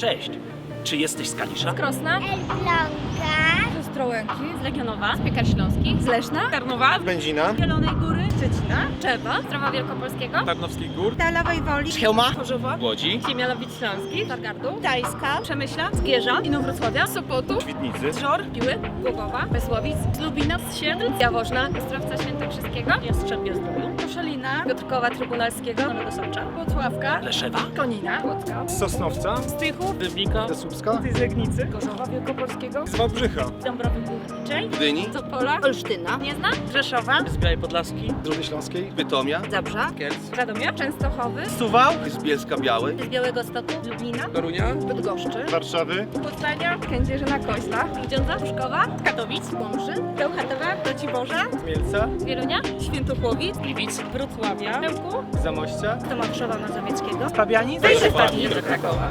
Cześć. Czy jesteś z Kalisza? Krosna, Elbląga, z Ostrołęki, z Legionowa, z Piekar Śląskich, z Leszna, Tarnowa, Będzina. Zielonej Góry, Szczecina, Czewa, Zdrowa Wielkopolskiego, Tarnowskich Gór. Dalowej Woli, Chełma. Chorzowa, Łodzi. Siemianowic Śląskich, Targardu, Gdańska, Przemyśla, Zgierza, Inowrocławia, Sopotu, Świdnicy. Żor, Piły, Głogowa, Wesłowic, Lubinoc, Siedl, Jaworzna, Ostrowca Świętokrzyskiego, Jastrzębie Zdroju, Koszalina, Piotrkowa Trybunalskiego, Nowego Sącza, Włocławka, Leszewa? Konina, Łódzka, Z Sosnowca. Strychów, Rybnika? Ze Słupska. z Legnicy, Gorzowa Wielkopolskiego, Z Wałbrzycha. Dąbrowy Górniczej, Gdyni, Topola, Olsztyna, Gniezna, Rzeszowa, Z Białej Podlaskiej? Z Rudy Śląskiej. Bytomia, Zabrza, Kielc, Radomia, Częstochowy, Suwał? z Bielska Białej, z Białego Stoku, Lublina, Torunia, Bydgoszczy, Warszawy. Poznania, Kędzierzyna Koźla, Grudziądza, Pszkowa, Katowic, Łomży, Bełchatowa, Raciborza, Mielca. Wielunia, Świętochłowic, Gliwic, Wrocławia, Ełku, Z Zamościa. Tomaszowa Mazowieckiego, Pabianic. Wejście do Krakowa.